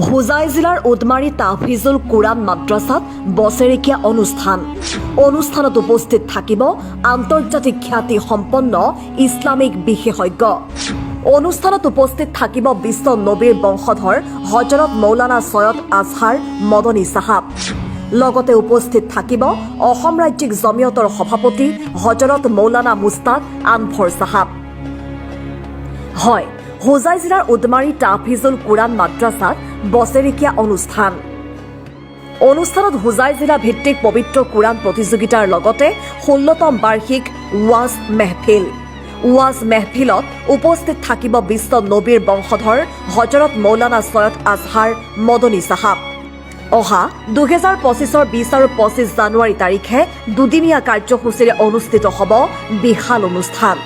হোজাই জিলাৰ উদমাৰী তাহফিজুল কোৰাণ মাদ্ৰাছাত বছেৰেকীয়া অনুষ্ঠান। অনুষ্ঠানত উপস্থিত থাকিব আন্তৰ্জাতিক খ্যাতি সম্পন্ন ইছলামিক বিশেষজ্ঞ। অনুষ্ঠানত উপস্থিত থাকিব বিশ্ব নবীৰ বংশধৰ হজৰত মৌলানা ছৈয়দ আজহাৰ মদনী চাহাব। লগতে উপস্থিত থাকিব অসম ৰাজ্যিক জমিয়তৰ সভাপতি হজৰত মৌলানা মুস্তাক আনফৰ চাহাব। হয়, হোজাই জিলাৰ উদমাৰী তাহফিজুল কোৰাণ মাদ্ৰাছাত বছেৰেকীয়া অনুষ্ঠান। অনুষ্ঠানত হোজাই জিলা ভিত্তিক পবিত্ৰ কোৰাণ প্ৰতিযোগিতাৰ লগতে ষোল্লতম বাৰ্ষিক ৱাজ মেহফিল। ৱাজ মেহফিলত উপস্থিত থাকিব বিশ্ব নবীৰ বংশধৰ হজৰত মৌলানা ছৈয়দ আজহাৰ মদনী চাহাব। অহা দুহেজাৰ পঁচিছৰ বিছ আৰু পঁচিছ জানুৱাৰী তাৰিখে দুদিনীয়া কাৰ্যসূচীৰে অনুষ্ঠিত হ'ব বিশাল অনুষ্ঠান।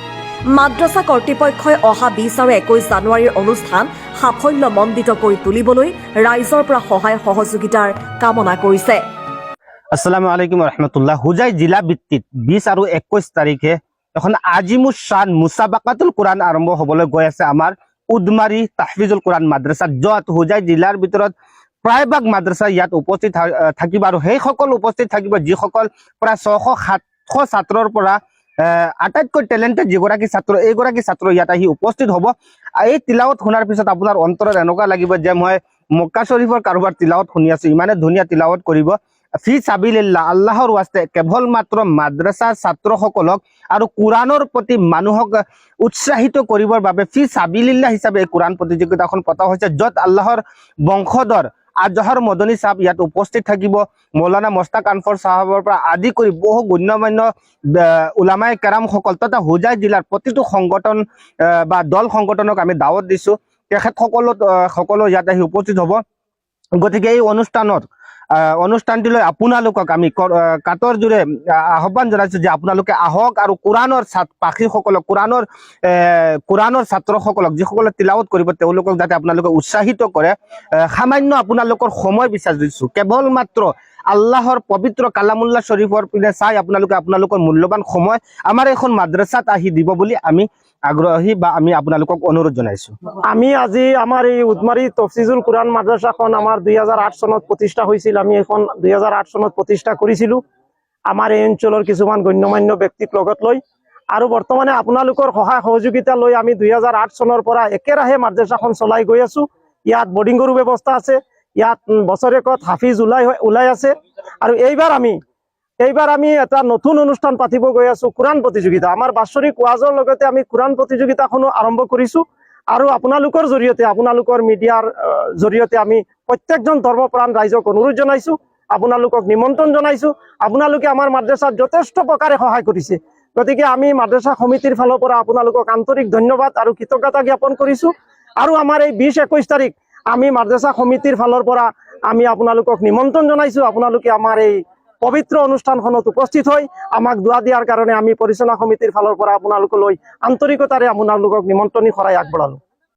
মাদ্ৰাছা কৰ্তৃপক্ষই অহা বিছ আৰু একৈছ জানুৱাৰীৰ অনুষ্ঠান সাফল্যমণ্ডিত কৰি তুলিবলৈ ৰাইজৰ সহায় সহযোগিতাৰ কামনা কৰিছে। আসসালামু আলাইকুম রহমতুল্লাহ হুজাই জিলা ভিত্তিত বিশ আৰু একৈশ তাৰিখে এখন আজিমুছ শান মুছাবাকাতুল কোৰআন আৰম্ভ হ'বলৈ গৈ আছে আমাৰ উদমাৰী তাহফিজুল কোৰআন মাদ্ৰাছাত। য'ত হুজাই জিলাৰ ভিতৰত প্ৰায়ভাগ মাদ্ৰাছা ইয়াত উপস্থিত থাকিব আৰু সেইসকল উপস্থিত থাকিব, যিসকল প্ৰায় ছশ সাতশ ছাত্ৰৰ পৰা আটাইতকৈ টেলেণ্টেড যিগৰাকী ছাত্ৰ, এইগৰাকী ছাত্ৰ ইয়াত আহি উপস্থিত হ'ব। এই তিলাৱত শুনাৰ পিছত আপোনাৰ অন্তৰত এনেকুৱা লাগিব যে মই মক্কা শ্বৰীফৰ কাৰোবাৰ তিলাৱত শুনি আছো, ইমানে ধুনীয়া তিলাৱত কৰিব। ফি চাবিলিল্লাহ, আল্লাহৰ ৱাস্তে কেৱল মাত্ৰ মাদ্ৰাছাৰ ছাত্ৰসকলক আৰু কোৰাণৰ প্ৰতি মানুহক উৎসাহিত কৰিবৰ বাবে ফি চাবিলিল্লাহ হিচাপে এই কোৰাণ প্ৰতিযোগিতাখন পতা হৈছে, য'ত আল্লাহৰ বংশধৰ আজহৰ মদনী চাহাব ইয়াত উপস্থিত থাকিব। মৌলানা মস্তাক আনফৰ চাহাবৰ পৰা আদি কৰি বহু গণ্যমান্য ওলামাই কেৰামসকল তথা হোজাই জিলাৰ প্ৰতিটো সংগঠন বা দল সংগঠনক আমি দাৱত দিছো। তেখেতসকলো সকলো ইয়াত আহি উপস্থিত হ'ব। গতিকে এই অনুষ্ঠানত অনুষ্ঠানটিলৈ আপোনালোকক আমি কাতৰ জোৰে আহ, আহ্বান জনাইছো যে আপোনালোকে আহক আৰু কোৰাণৰ ছাত পাখীসকলক কোৰাণৰ কোৰাণৰ ছাত্ৰসকলক যিসকলে তিলাৱত কৰিব তেওঁলোকক যাতে আপোনালোকে উৎসাহিত কৰে। সামান্য আপোনালোকৰ সময় বিচাৰিছো কেৱল মাত্ৰ আল্লাহৰ পবিত্ৰ কালামুল্লাহ শ্বৰীফৰ পিনে চাই, আপোনালোকে আপোনালোকৰ মূল্যৱান সময় আমাৰ এখন মাদ্ৰাছাত আহি দিব বুলি আমি আগ্ৰহী বা আমি আপোনালোকক অনুৰোধ জনাইছো। আমি আজি আমাৰ এই উদমাৰী তফচিজুল কোৰআন মাদ্ৰাছাখন আমাৰ দুই চনত প্ৰতিষ্ঠা হৈছিল, আমি এখন দুই চনত প্ৰতিষ্ঠা কৰিছিলো। আমাৰ এই অঞ্চলৰ কিছুমান গণ্যমান্য ব্যক্তিক লগত লৈ আৰু বৰ্তমানে আপোনালোকৰ সহায় সহযোগিতা লৈ আমি দুই চনৰ পৰা একেৰাহে মাদ্ৰাছাখন চলাই গৈ আছো। ইয়াত বৰ্ডিঙৰো ব্যৱস্থা আছে ইয়াত বছৰেকত হাফিজ ওলাই ওলাই আছে। আৰু এইবাৰ আমি এইবাৰ আমি এটা নতুন অনুষ্ঠান পাতিব গৈ আছো কোৰআন প্ৰতিযোগিতা। আমাৰ বাৎসৰিক ৱাজৰ লগতে আমি কোৰআন প্ৰতিযোগিতাখনো আৰম্ভ কৰিছো। আৰু আপোনালোকৰ জৰিয়তে আপোনালোকৰ মিডিয়াৰ জৰিয়তে আমি প্ৰত্যেকজন ধৰ্মপ্ৰাণ ৰাইজক অনুৰোধ জনাইছো। আপোনালোকক নিমন্ত্ৰণ জনাইছো। আপোনালোকে আমাৰ মাদ্ৰাছাত যথেষ্ট প্ৰকাৰে সহায় কৰিছে। গতিকে আমি মাদ্ৰাছা সমিতিৰ ফালৰ পৰা আপোনালোকক আন্তৰিক ধন্যবাদ আৰু কৃতজ্ঞতা জ্ঞাপন কৰিছো। আৰু আমাৰ এই বিশ একৈশ তাৰিখ আমি মাদ্ৰাছা সমিতিৰ ফালৰ পৰা আমি আপোনালোকক নিমন্ত্ৰণ জনাইছো। আপোনালোকে আমাৰ এই পবিত্ৰ অনুষ্ঠানখনত উপস্থিত হৈ আমাক দোৱা দিয়াৰ কাৰণে আমি পৰিচালনা সমিতিৰ ফালৰ পৰা আপোনালোকলৈ আন্তৰিকতাৰে আপোনালোকক নিমন্ত্ৰণী শৰাই আগবঢ়ালো।